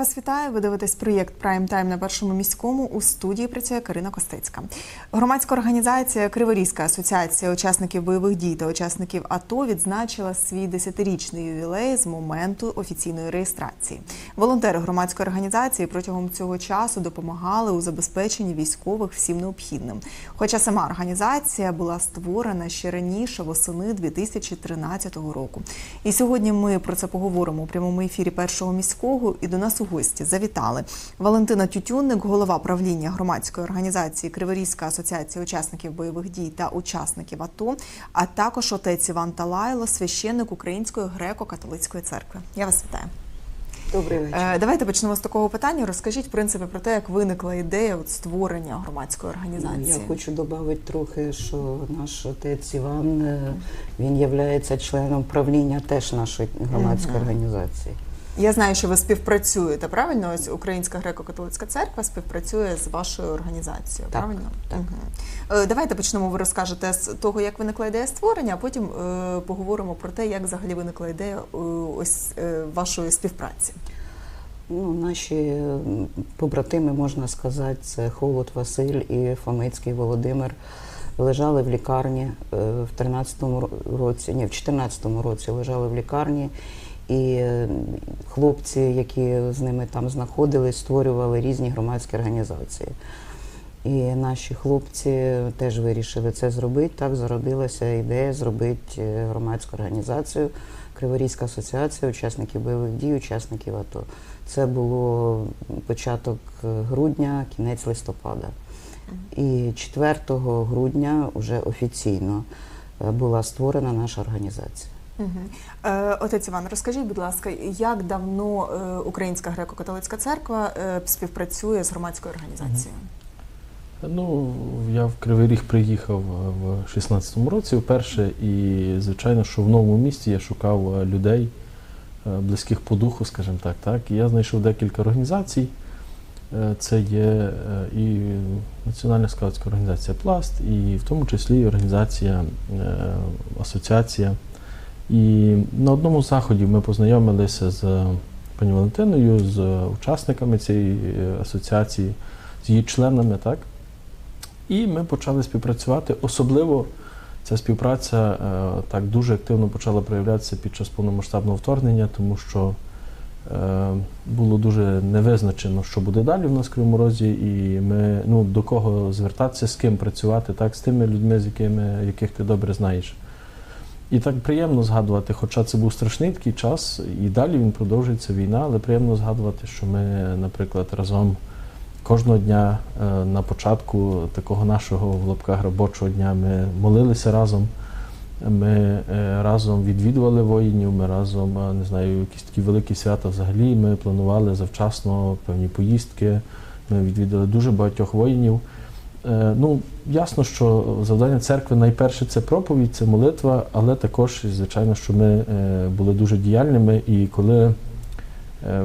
Вас вітаю. Ви дивитесь проєкт Прайм Тайм на першому міському. У студії працює Карина Костецька. Громадська організація Криворізька асоціація учасників бойових дій та учасників АТО відзначила свій десятирічний ювілей з моменту офіційної реєстрації. Волонтери громадської організації протягом цього часу допомагали у забезпеченні військових всім необхідним. Хоча сама організація була створена ще раніше, восени 2013 року. І сьогодні ми про це поговоримо у прямому ефірі першого міського. І до нас у гості завітали Валентина Тютюнник, голова правління громадської організації Криворізька асоціація учасників бойових дій та учасників АТО, а також отець Іван Талайло, священник Української греко-католицької церкви. Я вас вітаю. Добрий вечір. Е, Давайте почнемо з такого питання. Розкажіть в принципі про те, як виникла ідея от створення громадської організації. Я хочу додати трохи, що наш отець Іван е, він є членом правління теж нашої громадської організації. Я знаю, що ви співпрацюєте правильно. Ось Українська греко-католицька церква співпрацює з вашою організацією. Так, правильно? так. Е, Давайте почнемо. Ви розкажете з того, як виникла ідея створення, а потім е, поговоримо про те, як взагалі виникла ідея е, ось е, вашої співпраці. Ну, наші побратими, можна сказати, це Холод Василь і Фомицький Володимир. Лежали в лікарні е, в 13-му році, ні, в 14-му році лежали в лікарні, і е, хлопці, які з ними там знаходились, створювали різні громадські організації. І наші хлопці теж вирішили це зробити. Так зародилася ідея зробити е, громадську організацію Криворізька асоціація учасників бойових дій, учасників АТО. Це було початок е, грудня, кінець листопада. І 4 грудня вже офіційно була створена наша організація. Е, отець Іван, розкажіть, будь ласка, як давно е, Українська греко-католицька церква е, співпрацює з громадською організацією? Ну, я в Кривий Ріг приїхав в 16-му році вперше, і звичайно, що в новому місті я шукав людей близьких по духу, скажімо так. так. І я знайшов декілька організацій. Це є і Національна скаутська організація Пласт, і в тому числі організація Асоціація. І на одному з заходів ми познайомилися з пані Валентиною, з учасниками цієї е, асоціації, з її членами, так? І ми почали співпрацювати. Особливо ця співпраця е, так дуже активно почала проявлятися під час повномасштабного вторгнення, тому що е, було дуже невизначено, що буде далі в нас в Кривому Розі, і ми ну, до кого звертатися, з ким працювати, так, з тими людьми, з якими, яких ти добре знаєш. І так приємно згадувати, хоча це був страшний такий час, і далі він продовжується війна, але приємно згадувати, що ми, наприклад, разом кожного дня е, на початку такого нашого в лапках робочого дня ми молилися разом. Ми е, разом відвідували воїнів, ми разом, е, не знаю, якісь такі великі свята взагалі. Ми планували завчасно певні поїздки. Ми відвідали дуже багатьох воїнів. Е, Ну, ясно, що завдання церкви найперше це проповідь, це молитва, але також, звичайно, що ми е, були дуже діяльними. І коли е,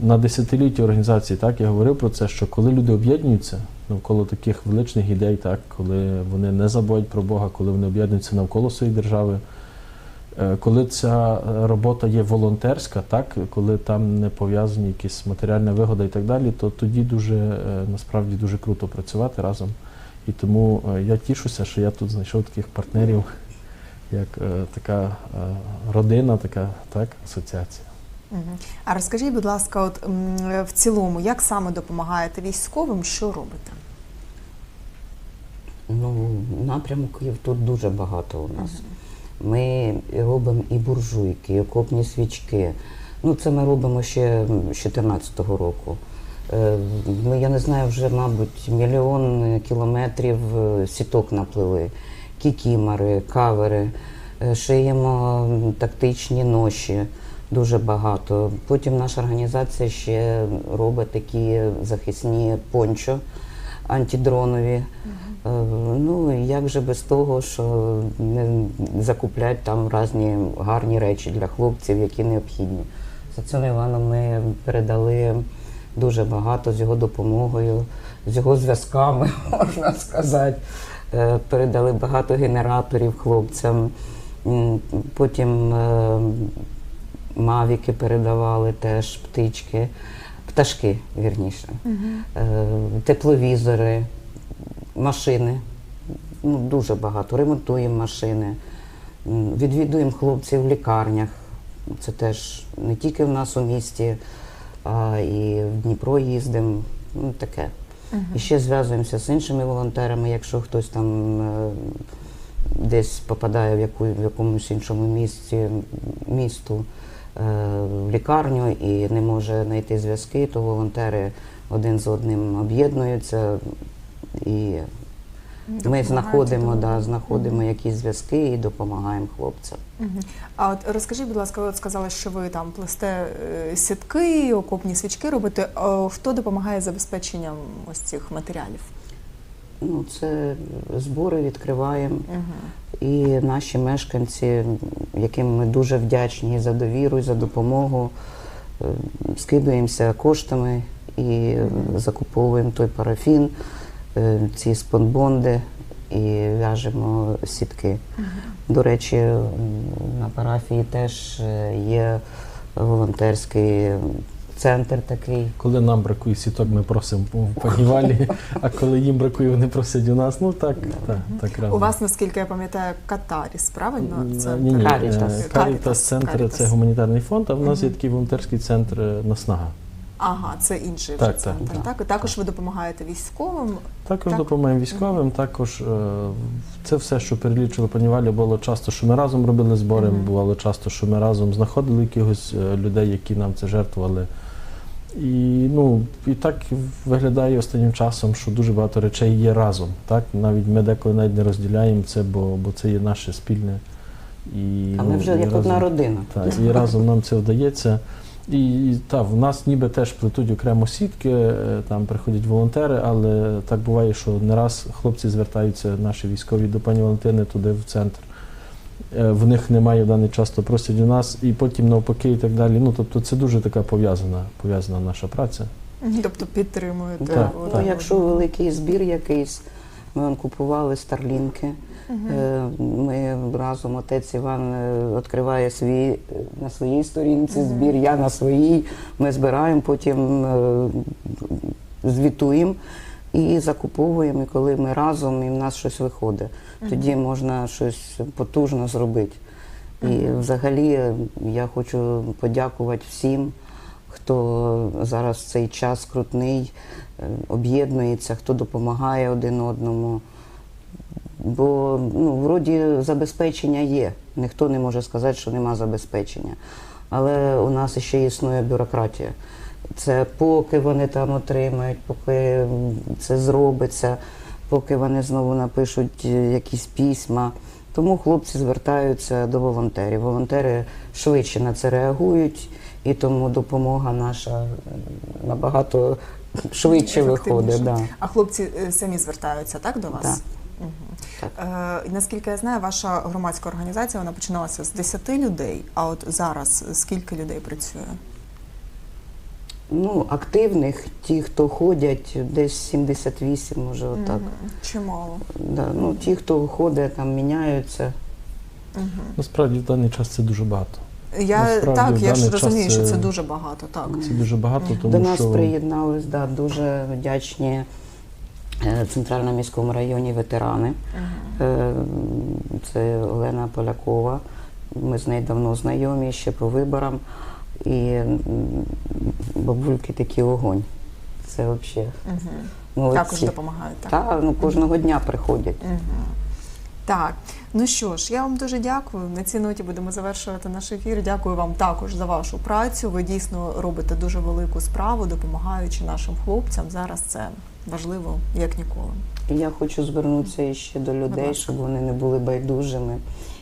на десятилітті організації, так я говорив про це, що коли люди об'єднуються навколо таких величних ідей, так коли вони не забувають про Бога, коли вони об'єднуються навколо своєї держави. Е, Коли ця е, робота є волонтерська, так коли там не пов'язані якісь матеріальна вигода і так далі, то тоді дуже е, насправді дуже круто працювати разом. І тому я тішуся, що я тут знайшов таких партнерів, як така родина, така так, асоціація. А розкажіть, будь ласка, от в цілому, як саме допомагаєте військовим, що робите? Ну, напрямків тут дуже багато у нас. Ми робимо і буржуйки, і окопні свічки. Ну, це ми робимо ще з 2014 року. Е, Ми, я не знаю, вже, мабуть, мільйон кілометрів е, сіток наплили, кікімори, кавери, е, шиємо тактичні ноші, дуже багато. Потім наша організація ще робить такі захисні пончо антидронові. Е, Ну, як же без того, що не закуплять там різні гарні речі для хлопців, які необхідні. Отцем Іваном ми передали дуже багато з його допомогою, з його зв'язками, можна сказати. Е, Передали багато генераторів хлопцям. Потім е, мавіки передавали теж, птички, пташки, вірніше, е, тепловізори, машини. Ну, дуже багато. Ремонтуємо машини, відвідуємо хлопців в лікарнях. Це теж не тільки в нас у місті, а і в Дніпро їздимо. Ну, таке. І ще зв'язуємося з іншими волонтерами, якщо хтось там е, десь попадає в, яку, в якомусь іншому місці, місту, е, в лікарню і не може знайти зв'язки, то волонтери один з одним об'єднуються і ми знаходимо, да, знаходимо якісь зв'язки і допомагаємо хлопцям. А от розкажіть, будь ласка, ви от сказали, що ви там плесте е, сітки, окопні свічки робите. Хто допомагає забезпеченням ось цих матеріалів? Ну, це збори відкриваємо. Мгм. І наші мешканці, яким ми дуже вдячні за довіру, і за допомогу, е, скидуємося коштами і е, закуповуємо той парафін, ці спонбонди і в'яжемо сітки. До речі, на парафії теж е, є волонтерський центр такий. Коли нам бракує сіток, ми просимо в панівалі, а коли їм бракує, вони просять у нас. Ну так, так, так разом. У вас, наскільки я пам'ятаю, Катаріс, правильно? Ні, ні, ні. Карітас. Е, Карітас центр Карітас. це гуманітарний фонд, а в нас є такий волонтерський центр е, Наснага. Ага, це інший Так, вже так, центр. так. Так, І також ви допомагаєте військовим. Також Так. допомагаємо військовим. Також е, це все, що перелічили панівалі, було часто, що ми разом робили збори. Мгм. Бувало часто, що ми разом знаходили якихось е, людей, які нам це жертвували. І ну і так виглядає останнім часом, що дуже багато речей є разом. Так навіть ми деколи навіть не розділяємо це, бо, бо це є наше спільне. І, А ми ну, вже і як одна родина. так, і разом нам це вдається. І так, в нас ніби теж плетуть окремо сітки, е, там приходять волонтери, але так буває, що не раз хлопці звертаються, наші військові до пані Валентини туди в центр. Е, В них немає в даний час, то просять у нас, і потім навпаки, і так далі. Ну тобто це дуже така пов'язана, пов'язана наша праця. Тобто підтримуєте. Так, один Ну, якщо великий збір якийсь, ми купували старлінки. Е, Ми разом отець Іван е, відкриває свій е, на своїй сторінці збір, я на своїй. Ми збираємо, потім звітуємо і закуповуємо. І коли ми разом і в нас щось виходить, тоді можна щось потужно зробити. І взагалі я хочу подякувати всім, хто зараз в цей час скрутний, е, об'єднується, хто допомагає один одному. Бо ну, вроді забезпечення є. Ніхто не може сказати, що нема забезпечення. Але у нас ще існує бюрократія. Це поки вони там отримають, поки це зробиться, поки вони знову напишуть е, якісь письма. Тому хлопці звертаються до волонтерів. Волонтери швидше на це реагують, і тому допомога наша е, набагато швидше виходить. Да. А хлопці е, самі звертаються, так, до вас? Так. Е, наскільки я знаю, ваша громадська організація вона починалася з 10 людей. А от зараз скільки людей працює? Ну, активних, ті, хто ходять, десь 78, може, отак. Мгм. Чимало. Да. Ну, ті, хто ходить, там міняються. Мгм. Насправді в даний час це дуже багато. Я Насправді, так, в я ж даний час розумію, що це- це дуже багато. Так. Це дуже багато, тому До нас що приєднались, да, дуже вдячні Центральному міському районі ветерани. Мгм. Е, Це Олена Полякова. Ми з нею давно знайомі ще по виборам. І бабульки такий огонь. Це взагалі. Молодці. Також допомагають. Так. Та, ну, кожного дня приходять. Мгм. Так, ну що ж, я вам дуже дякую. На цій ноті будемо завершувати наш ефір. Дякую вам також за вашу працю. Ви дійсно робите дуже велику справу, допомагаючи нашим хлопцям. Зараз це важливо як ніколи. Я хочу звернутися ще до людей, щоб вони не були байдужими.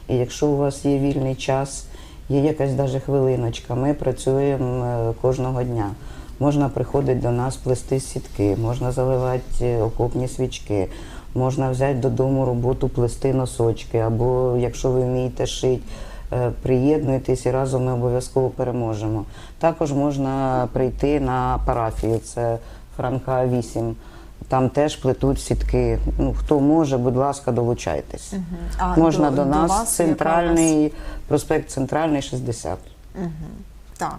І якщо у вас є вільний час, є якась даже хвилиночка, ми працюємо е, кожного дня. Можна приходити до нас плести сітки, можна заливати е, окопні свічки, можна взяти додому роботу плести носочки, або якщо ви вмієте шити, е, приєднуйтесь і разом ми обов'язково переможемо. Також можна прийти на парафію, це Франка 8. Там теж плетуть сітки. Ну, хто може, будь ласка, долучайтесь. А Можна до, нас, вас, яка центральний проспект Центральний 60. у вас- Так.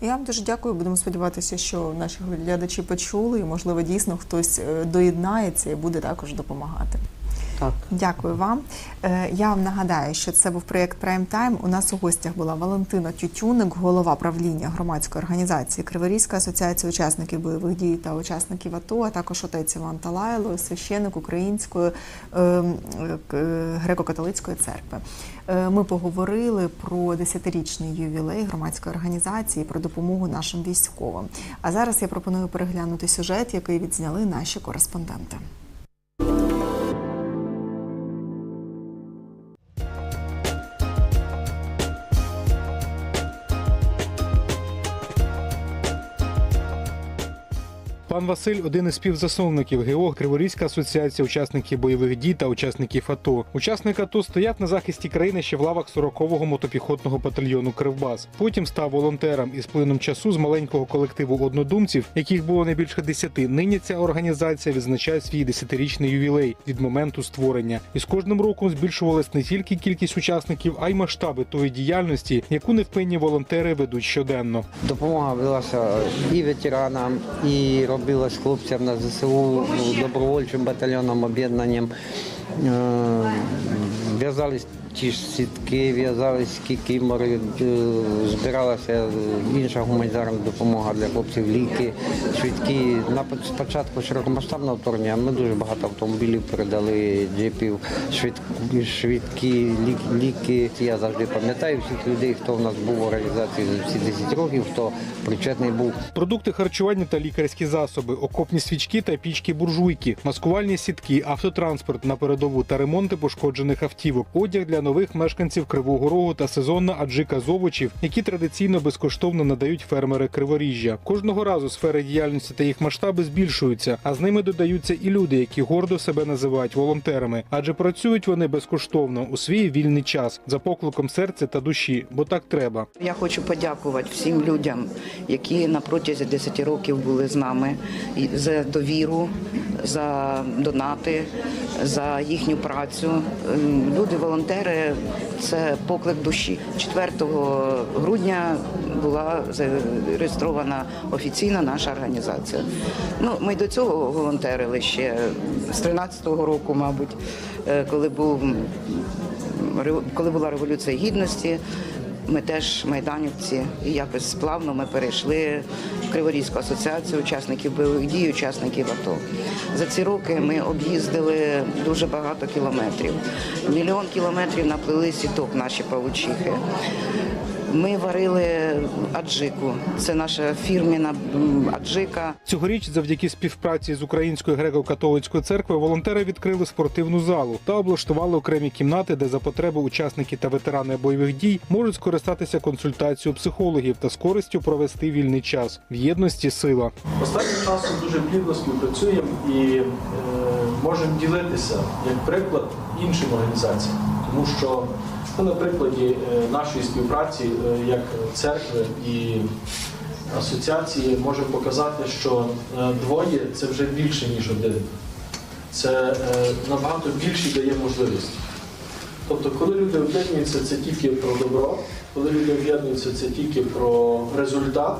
Я вам дуже дякую. Будемо сподіватися, що наші глядачі почули, і можливо дійсно хтось е, доєднається і буде також допомагати. Так. Дякую вам. Е, Я вам нагадаю, що це був проєкт Прайм Тайм. У нас у гостях була Валентина Тютюник, голова правління громадської організації Криворізька асоціація учасників бойових дій та учасників АТО, а також отець Іван Талайло, священик Української е, е, греко-католицької церкви. Ми поговорили про 10-річний ювілей громадської організації, про допомогу нашим військовим. А зараз я пропоную переглянути сюжет, який відзняли наші кореспонденти. Пан Василь один із співзасновників ГО Криворізька асоціація учасників бойових дій та учасників АТО. Учасник АТО стояв на захисті країни ще в лавах 40-го мотопіхотного батальйону Кривбас. Потім став волонтером і з плином часу з маленького колективу однодумців, яких було не більше десяти. Нині ця організація відзначає свій десятирічний ювілей від моменту створення. І з кожним роком збільшувалась не тільки кількість учасників, а й масштаби тої діяльності, яку невпинні волонтери ведуть щоденно. Допомога велася і ветеранам, і робилась хлопцям на ЗСУ добровольчим батальйоном, об'єднанням. Е, В'язались ті ж сітки, в'язались кікімори, е, збиралася інша гуманітарна допомога для хлопців, ліки, швидкі. Спочатку широкомасштабного вторгнення ми дуже багато автомобілів передали, джипів, швидкі, швидкі ліки. Я завжди пам'ятаю всіх людей, хто в нас був в організації за всі 10 років, хто причетний був Продукти харчування та лікарські засоби, окопні свічки та пічки буржуйки, маскувальні сітки, автотранспорт на передову та ремонти пошкоджених автівок, одяг для нових мешканців Кривого Рогу та сезонна аджика з овочів, які традиційно безкоштовно надають фермери Криворіжжя. Кожного разу сфери діяльності та їх масштаби збільшуються, а з ними додаються і люди, які гордо себе називають волонтерами, адже працюють вони безкоштовно у свій вільний час за покликом серця та душі, бо так треба. Я хочу подякувати всім людям, які на протязі 10 років були з нами за довіру, за донати, за їхню працю. Ем, Люди, волонтери це поклик душі. 4 грудня була зареєстрована офіційна наша організація. Ну, ми до цього волонтерили ще з 13-го року, мабуть, е, коли був коли була революція гідності, ми теж майданівці, і якось сплавно ми перейшли в Криворізьку асоціацію учасників бойових дій, учасників АТО. За ці роки ми об'їздили дуже багато кілометрів. Мільйон кілометрів наплили сіток наші павучихи. Ми варили аджику. Це наша фірміна аджика. Цьогоріч, завдяки співпраці з Українською греко-католицькою церквою, волонтери відкрили спортивну залу та облаштували окремі кімнати, де за потреби учасники та ветерани бойових дій можуть скористатися консультацією психологів та з користю провести вільний час. В єдності сила. Останнім часом дуже плідно співпрацюємо і е, можемо ділитися як приклад іншим організаціям, тому що ну, на прикладі е, нашої співпраці е, як церкви і асоціації можемо показати, що е, двоє це вже більше ніж один. Це набагато більше дає можливості. Тобто, коли люди об'єднуються, це тільки про добро, коли люди об'єднуються, це тільки про результат.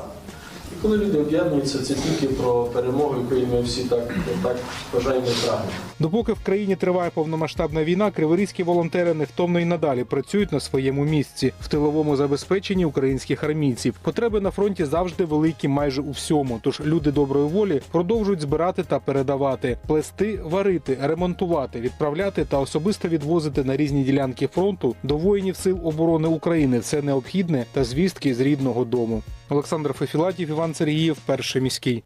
І коли люди об'єднуються, це тільки про перемогу, якої ми всі так, так бажаємо і. Допоки в країні триває повномасштабна війна, криворізькі волонтери невтомно і надалі працюють на своєму місці в тиловому забезпеченні українських армійців. Потреби на фронті завжди великі майже у всьому. Тож люди доброї волі продовжують збирати та передавати, плести, варити, ремонтувати, відправляти та особисто відвозити на різні ділянки фронту до воїнів сил оборони України все необхідне та звістки з рідного дому. Олександр Фефілатів, Іван Сергіїв, перший міський.